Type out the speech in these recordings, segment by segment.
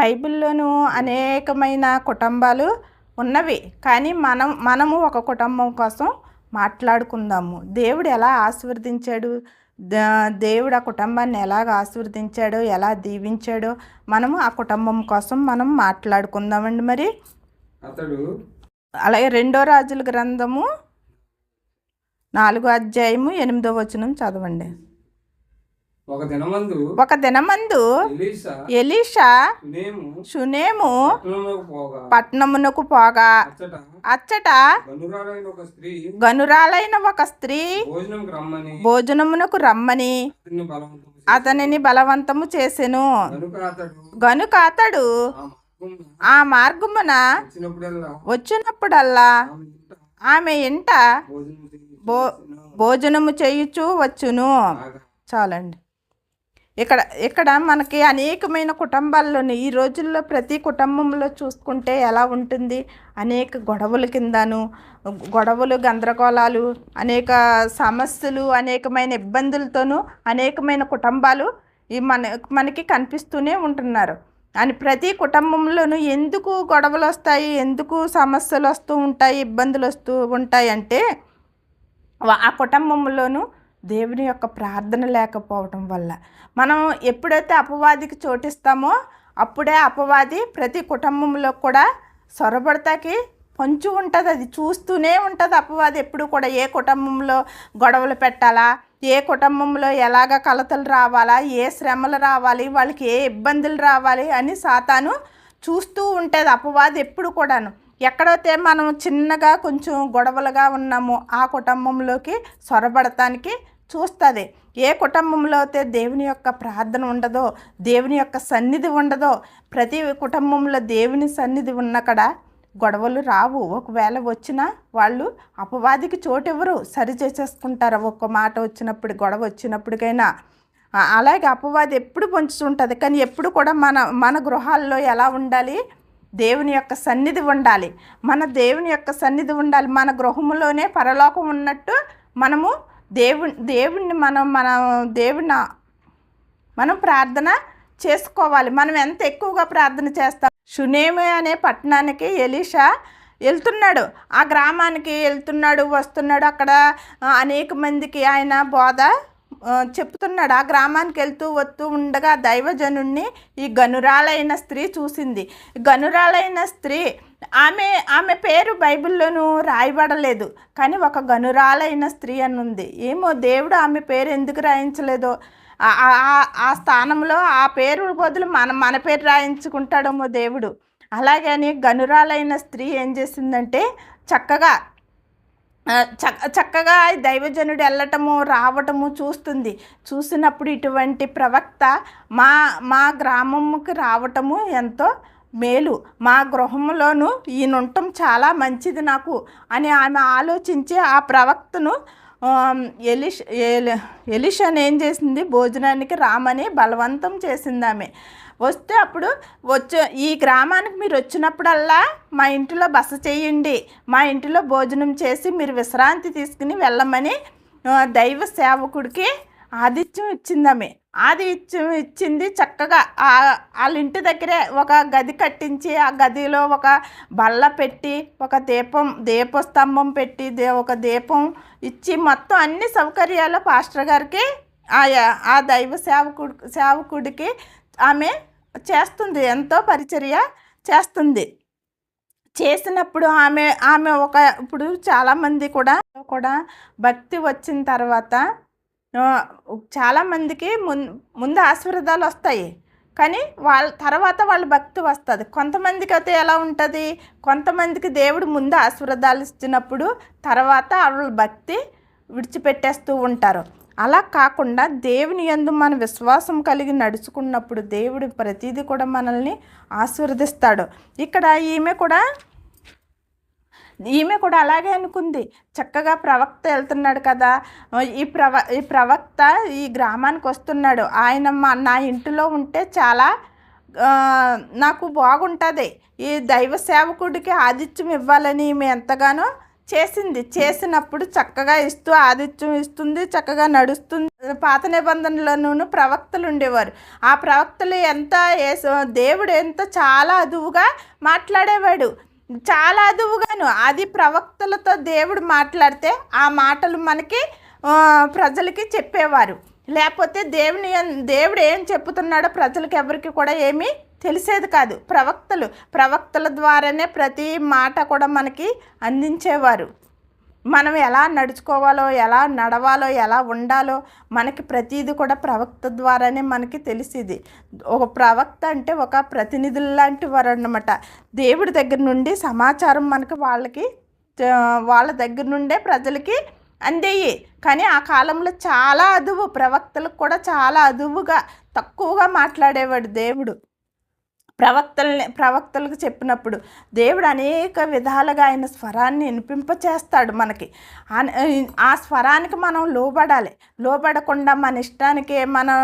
బైబిల్లోనూ అనేకమైన కుటుంబాలు ఉన్నవి. కానీ మనం మనము ఒక కుటుంబం కోసం మాట్లాడుకుందాము. దేవుడు ఎలా ఆశీర్వదించాడు? దేవుడు ఆ కుటుంబాన్ని ఎలాగ ఆశీర్వదించాడో? ఎలా దీవించాడో? మనము ఆ కుటుంబం కోసం మనం మాట్లాడుకుందామండి మరి. అతడు అలాగే రెండో రాజుల గ్రంథము నాలుగో అధ్యాయము ఎనిమిదో వచనం చదవండి. ఒక దినమందు ఒక దినమందు ఎలీషా సునేము పట్నమునకు పోగా. అచ్చట గనురాలైన ఒక స్త్రీ భోజనమునకు రమ్మని అతన్ని బలవంతం అతనిని బలవంతము చేసెను. గనుక అతడు ఆ ఆ మార్గం మార్గమున వచ్చినప్పుడల్లా ఆమె ఇంట భో భోజనము చేయుచు వచ్చును. చాలండి. ఇక్కడ ఇక్కడ మనకి అనేకమైన కుటుంబాల్లోని ఈ రోజుల్లో ప్రతి కుటుంబంలో చూసుకుంటే ఎలా ఉంటుంది? అనేక గొడవల కిందను గొడవలు గందరగోళాలు అనేక సమస్యలు అనేకమైన ఇబ్బందులతోనూ అనేకమైన కుటుంబాలు ఈ మన మనకి కనిపిస్తూనే ఉంటున్నారు. అని ప్రతి కుటుంబంలోనూ ఎందుకు గొడవలు వస్తాయి? ఎందుకు సమస్యలు వస్తూ ఉంటాయి? ఇబ్బందులు వస్తూ ఉంటాయి అంటే ఆ కుటుంబంలోనూ దేవుని యొక్క ప్రార్థన లేకపోవటం వల్ల. మనం ఎప్పుడైతే అపవాదికి చోటిస్తామో అప్పుడే అపవాది ప్రతి కుటుంబంలో కూడా సొరబడతాకి పంచు ఉంటుంది. అది చూస్తూనే ఉంటుంది అపవాది ఎప్పుడు కూడా. ఏ కుటుంబంలో గొడవలు పెట్టాలా? ఏ కుటుంబంలో ఎలాగ కలతలు రావాలా? ఏ శ్రమలు రావాలి? వాళ్ళకి ఏ ఇబ్బందులు రావాలి? అని సాతాను చూస్తూ ఉంటుంది అపవాది ఎప్పుడు కూడాను. ఎక్కడైతే మనం చిన్నగా కొంచెం గొడవలుగా ఉన్నామో ఆ కుటుంబంలోకి సొరబడటానికి చూస్తుంది. ఏ కుటుంబంలో అయితే దేవుని యొక్క ప్రార్థన ఉండదో దేవుని యొక్క సన్నిధి ఉండదో ప్రతి కుటుంబంలో దేవుని సన్నిధి ఉన్నక్కడ గొడవలు రావు. ఒకవేళ వచ్చినా వాళ్ళు అపవాదికి చోటెవరు సరి చేసేసుకుంటారు. ఒక్క మాట వచ్చినప్పుడు గొడవ వచ్చినప్పటికైనా. అలాగే అపవాది ఎప్పుడు పొంచుతుంటుంది. కానీ ఎప్పుడు కూడా మన మన గృహాల్లో ఎలా ఉండాలి? దేవుని యొక్క సన్నిధి ఉండాలి. మన దేవుని యొక్క సన్నిధి ఉండాలి. మన గృహంలోనే పరలోకం ఉన్నట్టు మనము దేవు దేవుణ్ణి మనం మన దేవుని మనం ప్రార్థన చేసుకోవాలి. మనం ఎంత ఎక్కువగా ప్రార్థన చేస్తాం? షునేమి అనే పట్టణానికి ఎలీషా వెళ్తున్నాడు. ఆ గ్రామానికి వెళ్తున్నాడు వస్తున్నాడు. అక్కడ అనేక మందికి ఆయన బోధ చెప్తున్నాడు ఆ గ్రామానికి వెళ్తూ వస్తూ ఉండగా దైవజనుణ్ణి ఈ గనురాలైన స్త్రీ చూసింది. గనురాలైన స్త్రీ ఆమె ఆమె పేరు బైబిల్లోనూ రాయబడలేదు. కానీ ఒక గనురాలైన స్త్రీ అని ఉంది ఏమో దేవుడు ఆమె పేరు ఎందుకు రాయించలేదో? ఆ- ఆ- స్థానంలో ఆ పేరు బదులు మన మన పేరు రాయించుకుంటాడేమో దేవుడు. అలాగని గనురాలైన స్త్రీ ఏం చేసిందంటే చక్కగా చక్క చక్ చక్కగా దైవజనుడు వెళ్ళటము రావటము చూస్తుంది. చూసినప్పుడు ఇటువంటి ప్రవక్త మా మా గ్రామముకి రావటము ఎంతో మేలు. మా గృహంలోనూ ఈయన ఉండటం చాలా మంచిది నాకు అని ఆమె ఆలోచించి ఆ ప్రవక్తను ఎలిష్ ఎలి- ఏం చేసింది? భోజనానికి రామని బలవంతం చేసింది ఆమె వస్తే అప్పుడు వచ్చే ఈ గ్రామానికి మీరు వచ్చినప్పుడల్లా మా ఇంటిలో బస చేయండి. మా ఇంటిలో భోజనం చేసి మీరు విశ్రాంతి తీసుకుని వెళ్ళమని దైవ సేవకుడికి ఆతిథ్యం ఇచ్చింది ఆమె ఇచ్చింది చక్కగా వాళ్ళ ఇంటి దగ్గరే ఒక గది కట్టించి ఆ గదిలో ఒక బల్ల పెట్టి ఒక దీపం దీపస్తంభం పెట్టి దే ఒక దీపం ఇచ్చి మొత్తం అన్ని సౌకర్యాలు పాస్టర్ గారికి ఆ ఆ దైవ సేవకుడు సేవకుడికి ఆమె చేస్తుంది ఎంతో పరిచర్య చేస్తుంది. చేసినప్పుడు ఆమె ఆమె ఒక ఇప్పుడు చాలామంది కూడా కూడా భక్తి వచ్చిన తర్వాత చాలామందికి ముం ముందు ఆశీర్వాదాలు వస్తాయి. కానీ వాళ్ళ తర్వాత వాళ్ళ భక్తి వస్తుంది. కొంతమందికి అయితే ఎలా ఉంటుంది? కొంతమందికి దేవుడు ముందు ఆశీర్వాదాలు ఇచ్చినప్పుడు తర్వాత వాళ్ళ భక్తి విడిచిపెట్టేస్తూ ఉంటారు. అలా కాకుండా దేవుని యందు మన విశ్వాసం కలిగి నడుచుకున్నప్పుడు దేవుడు ప్రతిదీ కూడా మనల్ని ఆశీర్వదిస్తాడు. ఇక్కడ ఈమె కూడా ఈమె కూడా అలాగే అనుకుంది. చక్కగా ప్రవక్త వెళ్తున్నాడు కదా. ఈ ప్రవ ఈ ప్రవక్త ఈ గ్రామానికి వస్తున్నాడు. ఆయన మా నా ఇంటిలో ఉంటే చాలా నాకు బాగుంటుంది. ఈ దైవ సేవకుడికి ఆతిథ్యం ఇవ్వాలని ఈమె ఎంతగానో చేసింది. చేసినప్పుడు చక్కగా ఇస్తూ ఆదిత్యం ఇస్తుంది చక్కగా నడుస్తుంది. పాత నిబంధనలోనూ ప్రవక్తలు ఉండేవారు. ఆ ప్రవక్తలు ఎంత దేవుడు ఎంత చాలా అదువుగా మాట్లాడేవాడు. చాలా అదువుగాను. అది ప్రవక్తలతో దేవుడు మాట్లాడితే ఆ మాటలు మనకి ప్రజలకి చెప్పేవారు. లేకపోతే దేవుని దేవుడు ఏం చెప్తున్నాడో ప్రజలకు ఎవరికి కూడా ఏమీ తెలిసేది కాదు. ప్రవక్తలు ప్రవక్తల ద్వారానే ప్రతి మాట కూడా మనకి అందించేవారు. మనం ఎలా నడుచుకోవాలో ఎలా నడవాలో ఎలా ఉండాలో మనకి ప్రతిదీ కూడా ప్రవక్త ద్వారానే మనకి తెలిసేది. ఒక ప్రవక్త అంటే ఒక ప్రతినిధులు లాంటి వారు అన్నమాట దేవుడి దగ్గర నుండి సమాచారం మనకి వాళ్ళకి వాళ్ళ దగ్గర నుండే ప్రజలకి అందేయి. కానీ ఆ కాలంలో చాలా అదువు ప్రవక్తలకు కూడా చాలా అదువుగా తక్కువగా మాట్లాడేవాడు దేవుడు. ప్రవక్తల్ని ప్రవక్తలకు చెప్పినప్పుడు దేవుడు అనేక విధాలుగా ఆయన స్వరాన్ని వినిపింపచేస్తాడు మనకి. ఆ స్వరానికి మనం లోబడాలి. లోబడకుండా మన ఇష్టానికి మనం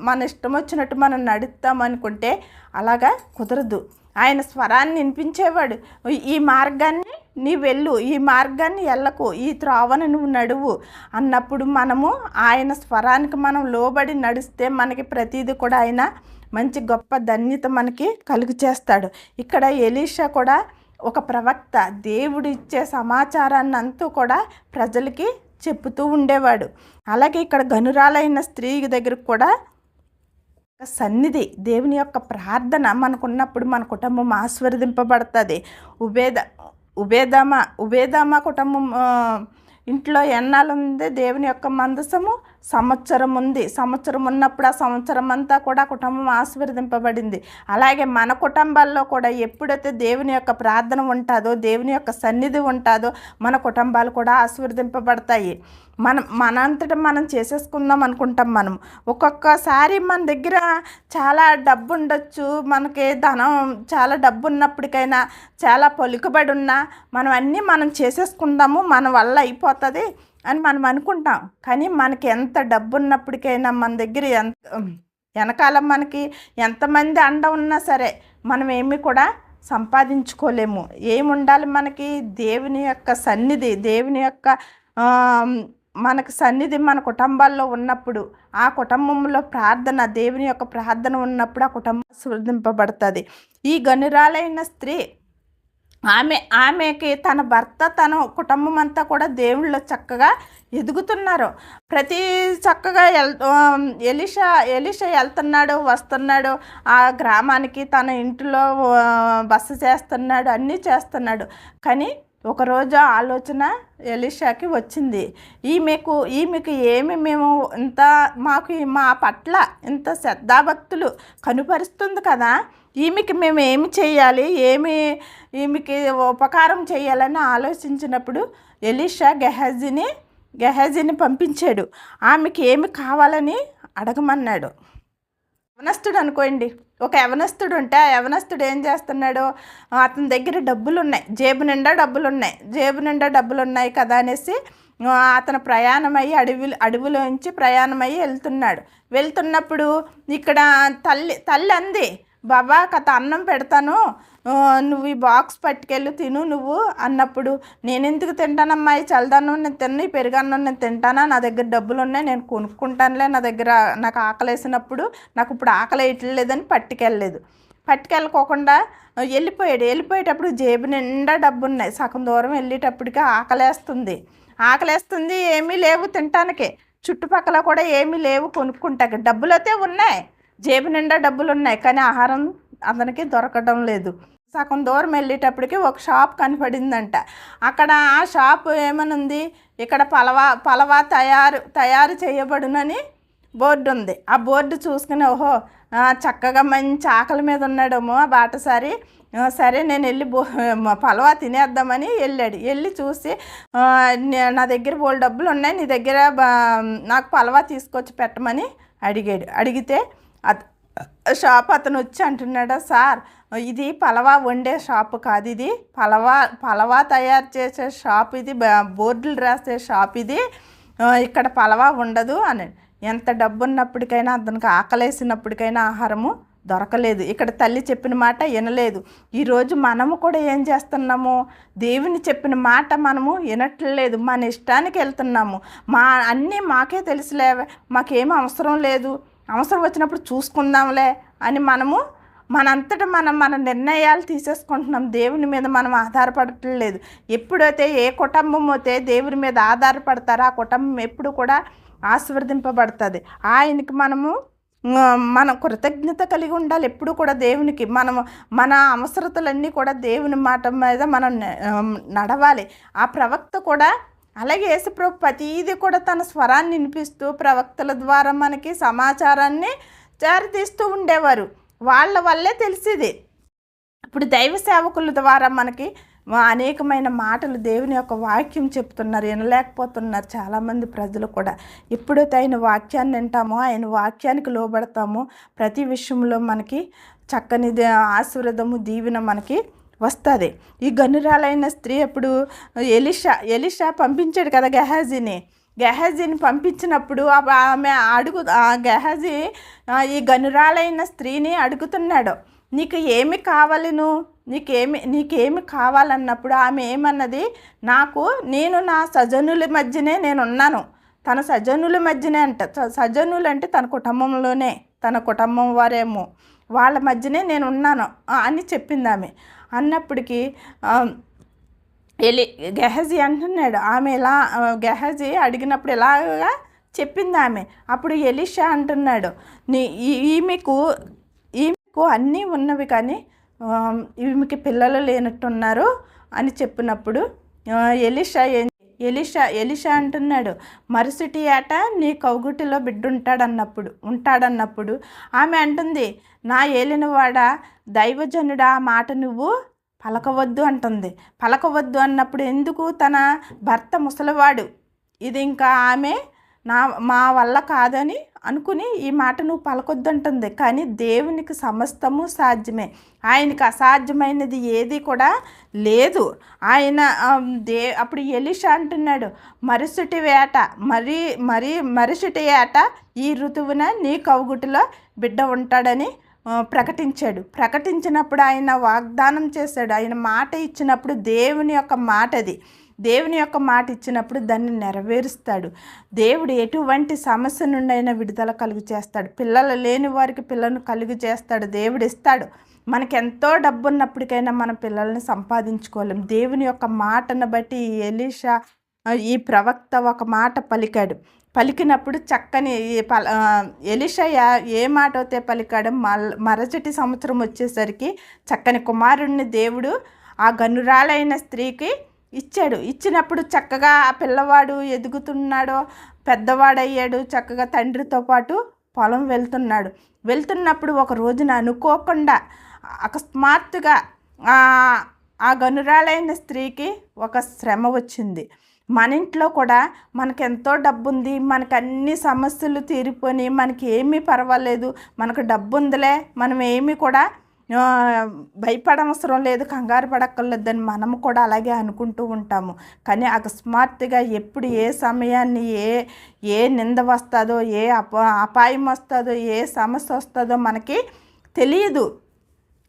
మన ఇష్టం వచ్చినట్టు మనం నడుస్తాం అనుకుంటే అలాగా కుదరదు. ఆయన స్వరాన్ని వినిపించేవాడు. ఈ మార్గాన్ని నీ వెళ్ళు ఈ మార్గాన్ని వెళ్ళకు ఈ త్రోవను నువ్వు నడువు అన్నప్పుడు మనము ఆయన స్వరానికి మనం లోబడి నడిస్తే మనకి ప్రతిదీ కూడా ఆయన మంచి గొప్ప ధన్యత మనకి కలుగు చేస్తాడు. ఇక్కడ ఎలీషా కూడా ఒక ప్రవక్త. దేవుడిచ్చే సమాచారాన్ని అంతా కూడా ప్రజలకి చెప్పుతూ ఉండేవాడు. అలాగే ఇక్కడ గనురాలైన స్త్రీ దగ్గరకు కూడా ఒక సన్నిధి. దేవుని యొక్క ప్రార్థన మనకున్నప్పుడు మన కుటుంబం ఆశీర్వదింపబడుతుంది. ఉబేద ఉబేదమ ఉబేదమ కుటుంబం ఇంట్లో ఎన్నాళ్ళు ఉంది దేవుని యొక్క మందసము సంవత్సరం ఉంది. సంవత్సరం ఉన్నప్పుడు ఆ సంవత్సరం అంతా కూడా కుటుంబం ఆశీర్వదింపబడింది. అలాగే మన కుటుంబాల్లో కూడా ఎప్పుడైతే దేవుని యొక్క ప్రార్థన ఉంటుందో దేవుని యొక్క సన్నిధి ఉంటుందో మన కుటుంబాలు కూడా ఆశీర్వదింపబడతాయి. మనం మనంతటా మనం చేసేసుకుందాం అనుకుంటాం మనం. ఒక్కొక్కసారి మన దగ్గర చాలా డబ్బు ఉండొచ్చు మనకి ధనం చాలా డబ్బు ఉన్నప్పటికైనా చాలా పలుకుబడి ఉన్నా మనం అన్నీ మనం చేసేసుకుందాము. మన వల్ల అయిపోతుంది. అని మనం అనుకుంటాం. కానీ మనకి ఎంత డబ్బు ఉన్నప్పటికైనా మన దగ్గర ఎంత వెనకాల మనకి ఎంతమంది అండ ఉన్నా సరే మనం ఏమి కూడా సంపాదించుకోలేము. ఏమి ఉండాలి మనకి? దేవుని యొక్క సన్నిధి దేవుని యొక్క మనకు సన్నిధి మన కుటుంబాల్లో ఉన్నప్పుడు ఆ కుటుంబంలో ప్రార్థన దేవుని యొక్క ప్రార్థన ఉన్నప్పుడు ఆ కుటుంబం శృధింపబడుతుంది ఈ గనురాలైన స్త్రీ ఆమె ఆమెకి తన భర్త తన కుటుంబం అంతా కూడా దేవుళ్ళు చక్కగా ఎదుగుతున్నారు. ప్రతి చక్కగా ఎల్ ఎలిషా ఎలిషా వెళ్తున్నాడు వస్తున్నాడు. ఆ గ్రామానికి తన ఇంటిలో బస చేస్తున్నాడు అన్నీ చేస్తున్నాడు. కానీ ఒకరోజు ఆలోచన ఎలిషాకి వచ్చింది. ఈమెకు ఈమెకు ఏమి మేము ఇంత మాకు మా పట్ల ఇంత శ్రద్ధాభక్తులు కనుపరుస్తుంది కదా? ఈమెకి మేము ఏమి చేయాలి? ఏమి ఈమెకి ఉపకారం చేయాలని ఆలోచించినప్పుడు ఎలీషా గెహజీని గెహజీని పంపించాడు. ఆమెకి ఏమి కావాలని అడగమన్నాడు. యవనస్తుడు అనుకోండి. ఒక యవనస్తుడు ఉంటే ఆ యవనస్తుడు ఏం చేస్తున్నాడు? అతని దగ్గర డబ్బులు ఉన్నాయి జేబు నిండా డబ్బులు ఉన్నాయి జేబు నిండా డబ్బులు ఉన్నాయి కదా అనేసి అతను ప్రయాణం అయ్యి అడవి అడవిలోంచి ప్రయాణమయ్యి వెళ్తున్నాడు. వెళ్తున్నప్పుడు ఇక్కడ తల్లి తల్లి అంది. బాబా కథ అన్నం పెడతాను. నువ్వు ఈ బాక్స్ పట్టుకెళ్ళి తిను నువ్వు అన్నప్పుడు నేను ఎందుకు తింటానమ్మా? ఈ చల్దాను నేను తిన్న ఈ పెరుగన్నం నేను తింటానా? నా దగ్గర డబ్బులు ఉన్నాయి నేను కొనుక్కుంటానులే. నా దగ్గర నాకు ఆకలి వేసినప్పుడు నాకు ఇప్పుడు ఆకలి వేయట్లేదని పట్టుకెళ్ళలేదు. పట్టుకెళ్ళకోకుండా వెళ్ళిపోయాడు. వెళ్ళిపోయేటప్పుడు జేబు నిండా డబ్బు ఉన్నాయి సగం దూరం వెళ్ళేటప్పటికి ఆకలేస్తుంది. ఆకలేస్తుంది ఏమీ లేవు తినటానికి చుట్టుపక్కల కూడా ఏమీ లేవు కొనుక్కుంటాక. డబ్బులు అయితే ఉన్నాయి. జేబు నిండా డబ్బులు ఉన్నాయి కానీ ఆహారం అతనికి దొరకడం లేదు. సగం దూరం వెళ్ళేటప్పటికి ఒక షాప్ కనపడిందంట. అక్కడ ఆ షాప్ ఏమనుంది? ఇక్కడ పలవా పలవా తయారు తయారు చేయబడునని బోర్డు ఉంది ఆ బోర్డు చూసుకుని ఓహో చక్కగా మంచి ఆకలి మీద ఉన్నాడేమో ఆ బాటసారి. సరే నేను వెళ్ళి బో పలవా తినేద్దామని వెళ్ళాడు. వెళ్ళి చూసి నే- నా దగ్గర బోల్ డబ్బులు ఉన్నాయి నీ దగ్గర బా- నాకు పలవా తీసుకొచ్చి పెట్టమని అడిగాడు. అడిగితే షాప్ అతను వచ్చి అంటున్నాడా సార్ ఇది పలవా వండే షాప్ కాదు ఇది. పలవా పలవా తయారు చేసే షాప్ ఇది. బోర్డులు రాసే షాప్ ఇది. ఇక్కడ పలవా ఉండదు అని ఎంత డబ్బు ఉన్నప్పటికైనా అతనికి ఆకలేసినప్పటికైనా ఆహారము దొరకలేదు. ఇక్కడ తల్లి చెప్పిన మాట వినలేదు. ఈరోజు మనము కూడా ఏం చేస్తున్నాము? దేవుని చెప్పిన మాట మనము వినట్లేదు. మన ఇష్టానికి వెళ్తున్నాము. మా అన్నీ మాకే తెలుసులే. మాకేం అవసరం లేదు. అవసరం వచ్చినప్పుడు చూసుకుందాంలే అని మనము మనంతట మనం మన నిర్ణయాలు తీసేసుకుంటున్నాం. దేవుని మీద మనం ఆధారపడట్లేదు ఎప్పుడైతే ఏ కుటుంబం అయితే దేవుని మీద ఆధారపడతారో ఆ కుటుంబం ఎప్పుడు కూడా ఆశీర్వదింపబడుతుంది. ఆయనకి మనము మన మనం కృతజ్ఞత కలిగి ఉండాలి. ఎప్పుడు కూడా దేవునికి మనం మన అవసరతలన్నీ కూడా దేవుని మాట మీద మనం నడవాలి. ఆ ప్రవక్త కూడా అలాగే యేసుప్రభు ప్రతీది కూడా తన స్వరాన్ని వినిపిస్తూ ప్రవక్తల ద్వారా మనకి సమాచారాన్ని చేరదీస్తూ ఉండేవారు. వాళ్ళ వల్లే తెలిసేది. ఇప్పుడు దైవ సేవకుల ద్వారా మనకి అనేకమైన మాటలు దేవుని యొక్క వాక్యం చెప్తున్నారు వినలేకపోతున్నారు చాలామంది ప్రజలు కూడా. ఎప్పుడైతే ఆయన వాక్యాన్ని వింటామో ఆయన వాక్యానికి లోబడతామో ప్రతి విషయంలో మనకి చక్కని ఆశీర్వదము దీవెన మనకి వస్తుంది. ఈ గనురాలైన స్త్రీ అప్పుడు ఎలిషా ఎలిషా పంపించాడు కదా గెహాజీని. గెహాజీని పంపించినప్పుడు ఆమె అడుగు ఆ గెహాజీ ఈ గనురాలైన స్త్రీని అడుగుతున్నాడు. నీకు ఏమి కావాలను? నీకేమి నీకేమి కావాలన్నప్పుడు ఆమె ఏమన్నది? నాకు నేను నా సజనుల మధ్యనే నేను ఉన్నాను తన సజనుల మధ్యనే అంట స- సజనులు అంటే తన కుటుంబంలోనే తన కుటుంబం వారేమో. వాళ్ళ మధ్యనే నేను ఉన్నాను అని చెప్పింది ఆమె అన్నప్పటికీ ఎలి గెహజీ అంటున్నాడు. ఆమె ఎలా గెహజీ అడిగినప్పుడు ఎలాగా చెప్పింది ఆమె. అప్పుడు ఎలిషా అంటున్నాడు నీ ఈ- ఈమెకు ఈమెకు అన్నీ ఉన్నవి కానీ ఈమెకి పిల్లలు లేనట్టున్నారు అని చెప్పినప్పుడు ఎలిషా ఏం ఎలిషా ఎలిషా అంటున్నాడు మరుసటి ఏట నీ కౌగుటిలో బిడ్డ ఉంటాడన్నప్పుడు ఉంటాడన్నప్పుడు ఆమె అంటుంది నా ఏలినవాడ దైవజనుడా మాట నువ్వు పలకవద్దు అంటుంది. పలకవద్దు అన్నప్పుడు ఎందుకు తన భర్త ముసలివాడు? ఇది ఇంకా ఆమె నా మా వల్ల కాదని అనుకుని ఈ మాట నువ్వు పలకొద్దంటుంది. కానీ దేవునికి సమస్తము సాధ్యమే. ఆయనకి అసాధ్యమైనది ఏది కూడా లేదు. ఆయన దే అప్పుడు ఎలిషా అంటున్నాడు మరుసటి వేట మరి మరి మరుసటి ఏట ఈ ఋతువున నీ కౌగుటిలో బిడ్డ ఉంటాడని ప్రకటించాడు. ప్రకటించినప్పుడు ఆయన వాగ్దానం చేశాడు. ఆయన మాట ఇచ్చినప్పుడు దేవుని యొక్క మాట అది దేవుని యొక్క మాట ఇచ్చినప్పుడు దాన్ని నెరవేరుస్తాడు. దేవుడు ఎటువంటి సమస్య నుండైనా విడుదల కలుగు చేస్తాడు. పిల్లలు లేని వారికి పిల్లలను కలుగు చేస్తాడు. దేవుడు ఇస్తాడు. మనకి ఎంతో డబ్బు ఉన్నప్పటికైనా మన పిల్లల్ని సంపాదించుకోలేం. దేవుని యొక్క మాటను బట్టి ఈ ఎలీషా ఈ ప్రవక్త ఒక మాట పలికాడు. పలికినప్పుడు చక్కని పల ఆ, ఏ మాట అయితే పలికాడు మల్ మరచటి సంవత్సరం వచ్చేసరికి చక్కని కుమారుణ్ణి దేవుడు ఆ గనురాలైన స్త్రీకి ఇచ్చాడు. ఇచ్చినప్పుడు చక్కగా ఆ పిల్లవాడు ఎదుగుతున్నాడో పెద్దవాడయ్యాడు చక్కగా తండ్రితో పాటు పొలం వెళ్తున్నాడు. వెళ్తున్నప్పుడు ఒక రోజున అనుకోకుండా అకస్మాత్తుగా ఆ గనురాలైన స్త్రీకి ఒక శ్రమ వచ్చింది. మన ఇంట్లో కూడా మనకు ఎంతో డబ్బు ఉంది మనకు అన్ని సమస్యలు తీరిపోయి మనకి ఏమీ పర్వాలేదు మనకు డబ్బు ఉందిలే మనం ఏమీ కూడా భయపడవసరం లేదు కంగారు పడక్కర్లేదని మనము కూడా అలాగే అనుకుంటూ ఉంటాము. కానీ అకస్మాత్తుగా ఎప్పుడు ఏ సమయాన్ని ఏ ఏ నింద వస్తుందో ఏ అప అపాయం వస్తుందో ఏ సమస్య వస్తుందో మనకి తెలియదు.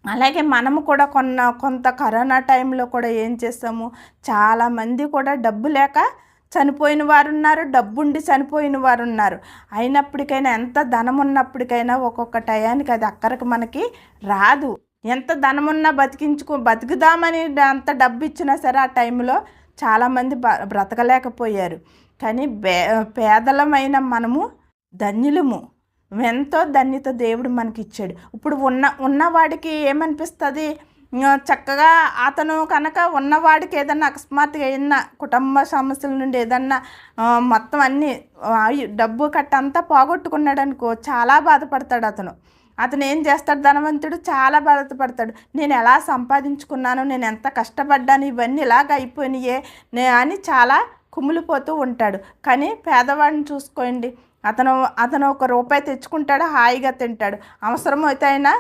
అలాగే మనము కూడా కొన్న కొంత కరోనా టైంలో కూడా ఏం చేస్తాము చాలామంది కూడా డబ్బు లేక చనిపోయిన వారు ఉన్నారు డబ్బుండి చనిపోయిన వారు ఉన్నారు అయినప్పటికైనా ఎంత ధనం ఉన్నప్పటికైనా ఒక్కొక్క టయానికి అది అక్కడికి మనకి రాదు. ఎంత ధనం ఉన్నా బతికించుకో బతుకుదామని అంత డబ్బు ఇచ్చినా సరే ఆ టైంలో చాలామంది బ బ్రతకలేకపోయారు. కానీ బే పేదలమైన మనము ధన్యులము. ఎంతో ధన్యత దేవుడు మనకి ఇచ్చాడు ఇప్పుడు ఉన్న ఉన్నవాడికి ఏమనిపిస్తుంది? చక్కగా అతను కనుక ఉన్నవాడికి ఏదన్నా అకస్మాత్తుగా ఏదన్నా కుటుంబ సమస్యల నుండి ఏదన్నా మొత్తం అన్ని డబ్బు కట్ట అంతా పోగొట్టుకున్నాడు అనుకో చాలా బాధపడతాడు అతను. అతను ఏం చేస్తాడు ధనవంతుడు? చాలా బాధపడతాడు. నేను ఎలా సంపాదించుకున్నాను? నేను ఎంత కష్టపడ్డాను? ఇవన్నీ ఇలాగ అయిపోయినాయే నే అని చాలా కుమిలిపోతూ ఉంటాడు. కానీ పేదవాడిని చూసుకోండి. అతను అతను ఒక రూపాయి తెచ్చుకుంటాడు హాయిగా తింటాడు. అవసరం అయితే అయినా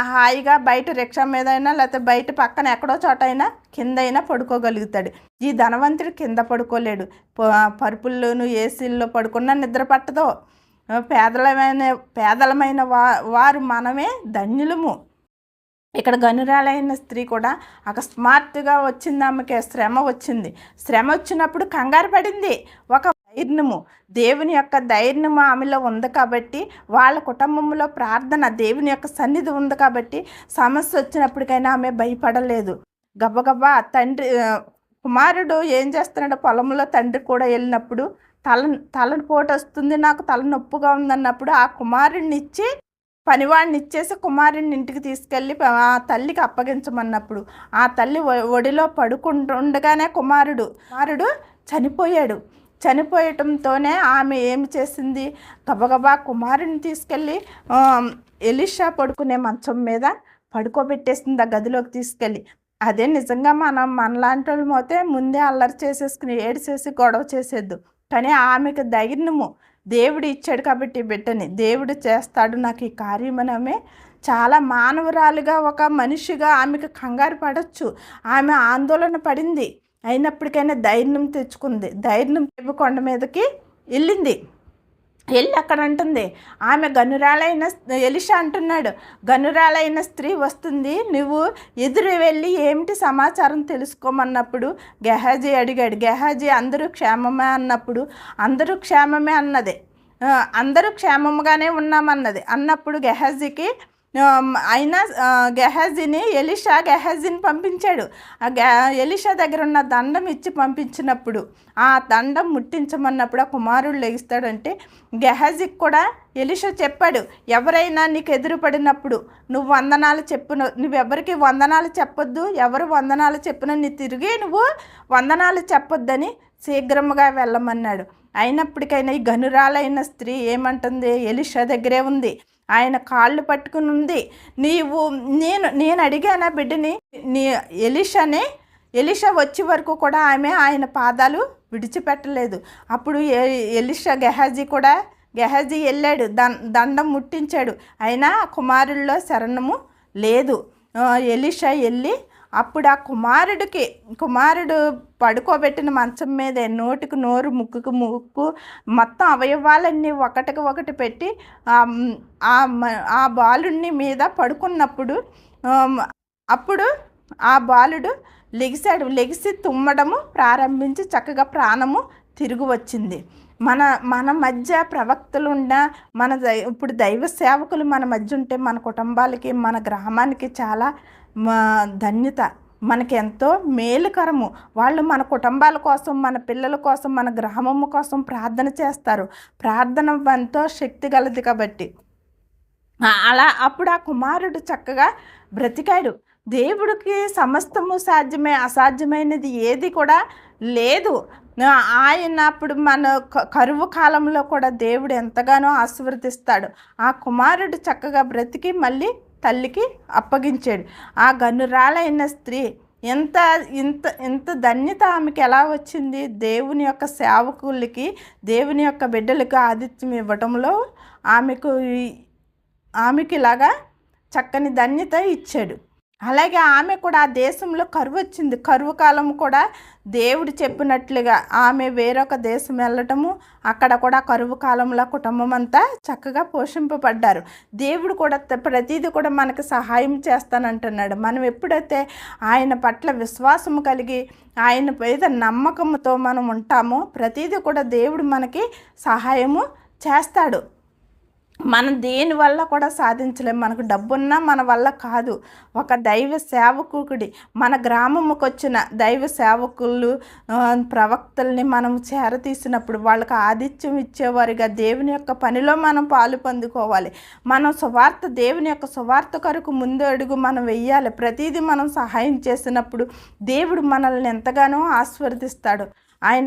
హాయిగా బయట రిక్షా మీద అయినా లేకపోతే బయట పక్కన ఎక్కడో చోట అయినా కింద అయినా పడుకోగలుగుతాడు. ఈ ధనవంతుడు కింద పడుకోలేడు. ప- పరుపుల్లోను ఏసీల్లో పడుకున్నా నిద్ర పట్టదు. పేదలమైన పేదలమైన వా వారు మనమే ధన్యులము. ఇక్కడ గనురాలైన స్త్రీ కూడా అకస్మాత్తుగా వచ్చింది ఆమెకి శ్రమ వచ్చింది. శ్రమ వచ్చినప్పుడు కంగారు పడింది. ఒక ధైర్యము. దేవుని యొక్క ధైర్యము ఆమెలో ఉంది కాబట్టి వాళ్ళ కుటుంబంలో ప్రార్థన దేవుని యొక్క సన్నిధి ఉంది కాబట్టి సమస్య వచ్చినప్పటికైనా ఆమె భయపడలేదు. గబగబా తండ్రి కుమారుడు ఏం చేస్తున్నాడు? పొలంలో తండ్రి కూడా వెళ్ళినప్పుడు తల తలపోటు వస్తుంది నాకు తలనొప్పిగా ఉందన్నప్పుడు ఆ కుమారుడిని ఇచ్చి పనివాడిని ఇచ్చేసి కుమారుడిని ఇంటికి తీసుకెళ్ళి ఆ తల్లికి అప్పగించమన్నప్పుడు ఆ తల్లి ఒడిలో పడుకుంటుండగానే కుమారుడు కుమారుడు చనిపోయాడు. చనిపోయటంతోనే ఆమె ఏమి చేసింది? గబగబా కుమారుని తీసుకెళ్ళి ఎలిషా పడుకునే మంచం మీద పడుకోబెట్టేసింది ఆ గదిలోకి తీసుకెళ్ళి. అదే నిజంగా మనం మనలాంటి వాళ్ళు పోతే ముందే అల్లరి చేసేసుకుని ఏడిచేసి గొడవ చేసేద్దు. కానీ ఆమెకు ధైర్యము. దేవుడు ఇచ్చాడు కాబట్టి బిడ్డని. దేవుడు చేస్తాడు నాకు ఈ కార్యమని చాలా మానవరాలుగా ఒక మనిషిగా ఆమెకు కంగారు పడవచ్చు ఆమె ఆందోళన పడింది. అయినప్పటికైనా ధైర్యం తెచ్చుకుంది. ధైర్యం తెప్పి కొండ మీదకి వెళ్ళింది. వెళ్ళి అక్కడ అంటుంది ఆమె గనురాలైన ఎలిషా అంటున్నాడు గనురాలైన స్త్రీ వస్తుంది నువ్వు ఎదురు వెళ్ళి ఏమిటి సమాచారం తెలుసుకోమన్నప్పుడు? గెహాజీ అడిగాడు. గెహాజీ అందరూ క్షేమమే అన్నప్పుడు? అందరూ క్షేమమే అన్నది. అందరూ క్షేమంగానే ఉన్నామన్నది. అన్నప్పుడు గెహాజీకి అయినా ఆ, గెహాజీని ఎలిషా గెహాజీని పంపించాడు. ఆ గె ఎలిషా దగ్గర ఉన్న దండం ఇచ్చి పంపించినప్పుడు ఆ దండం ముట్టించమన్నప్పుడు ఆ కుమారుడు లెగిస్తాడంటే గెహాజీకి కూడా ఎలిషా చెప్పాడు ఎవరైనా నీకు ఎదురుపడినప్పుడు నువ్వు వందనాలు చెప్పు నువ్వెవరికి వందనాలు చెప్పొద్దు ఎవరు వందనాలు చెప్పినా నీ తిరిగి నువ్వు వందనాలు చెప్పొద్దని శీఘ్రముగా వెళ్ళమన్నాడు. అయినప్పటికైనా ఈ గనురాలైన స్త్రీ ఏమంటుంది? ఎలిషా దగ్గరే ఉంది. ఆయన కాళ్ళు పట్టుకుని ఉంది. నీవు నేను నేను అడిగానా బిడ్డని? నీ ఎలిషానే ఎలిషా వచ్చే వరకు కూడా ఆమె ఆయన పాదాలు విడిచిపెట్టలేదు. అప్పుడు ఎ- ఎలిషా గెహాజీ కూడా గెహాజీ వెళ్ళాడు. దం దండం ముట్టించాడు. అయినా కుమారుల్లో శరణము లేదు. ఎలిషా వెళ్ళి అప్పుడు ఆ కుమారుడికి కుమారుడు పడుకోబెట్టిన మంచం మీదే నోటికి నోరు ముక్కుకు ముక్కు మొత్తం అవయవాలన్నీ ఒకటికి ఒకటి పెట్టి ఆ, బాలుడిని మీద పడుకున్నప్పుడు అప్పుడు ఆ బాలుడు లెగిసాడు లెగిసి తుమ్మడము ప్రారంభించి చక్కగా ప్రాణము తిరిగి వచ్చింది. మన మన మధ్య ప్రవక్తలు ఉన్న మన దై- ఇప్పుడు దైవ సేవకులు మన మధ్య ఉంటే మన కుటుంబాలకి మన గ్రామానికి చాలా మా ధన్యత. మనకి ఎంతో మేలుకరము. వాళ్ళు మన కుటుంబాల కోసం మన పిల్లల కోసం మన గ్రామము కోసం ప్రార్థన చేస్తారు. ప్రార్థన ఎంతో శక్తి గలది కాబట్టి. అలా అప్పుడు ఆ కుమారుడు చక్కగా బ్రతికాడు. దేవుడికి సమస్తము సాధ్యమే అసాధ్యమైనది ఏది కూడా లేదు. ఆయన అప్పుడు మన కరువు కాలంలో కూడా దేవుడు ఎంతగానో ఆశీర్వదిస్తాడు. ఆ కుమారుడు చక్కగా బ్రతికి మళ్ళీ తల్లికి అప్పగించాడు. ఆ గనురాలైన స్త్రీ ఎంత ఇంత ఇంత ధన్యత ఆమెకి ఎలా వచ్చింది? దేవుని యొక్క సేవకులకి దేవుని యొక్క బిడ్డలకు ఆతిథ్యం ఇవ్వటంలో ఆమెకు ఆమెకి ఇలాగా చక్కని ధన్యత ఇచ్చాడు. అలాగే ఆమె కూడా ఆ దేశంలో కరువు వచ్చింది. కరువు కాలం కూడా దేవుడు చెప్పినట్లుగా ఆమె వేరొక దేశం వెళ్ళటము అక్కడ కూడా కరువు కాలంలో కుటుంబం అంతా చక్కగా పోషింపబడ్డారు. దేవుడు కూడా ప్రతిదీ కూడా మనకి సహాయం చేస్తానంటున్నాడు. మనం ఎప్పుడైతే ఆయన పట్ల విశ్వాసము కలిగి ఆయన మీద నమ్మకంతో మనం ఉంటామో ప్రతిదీ కూడా దేవుడు మనకి సహాయము చేస్తాడు. మనం దేని వల్ల కూడా సాధించలేము. మనకు డబ్బున్నా మన వల్ల కాదు. ఒక దైవ సేవకుడి మన గ్రామముకు వచ్చిన దైవ సేవకులు ప్రవక్తల్ని మనం చేరతీసినప్పుడు వాళ్ళకి ఆతిథ్యం ఇచ్చేవారిగా దేవుని యొక్క పనిలో మనం పాలు పొందుకోవాలి. మనం సువార్త దేవుని యొక్క సువార్త కొరకు ముందు అడుగు మనం వెయ్యాలి. ప్రతిదీ మనం సహాయం చేసినప్పుడు దేవుడు మనల్ని ఎంతగానో ఆస్వర్దిస్తాడు ఆయన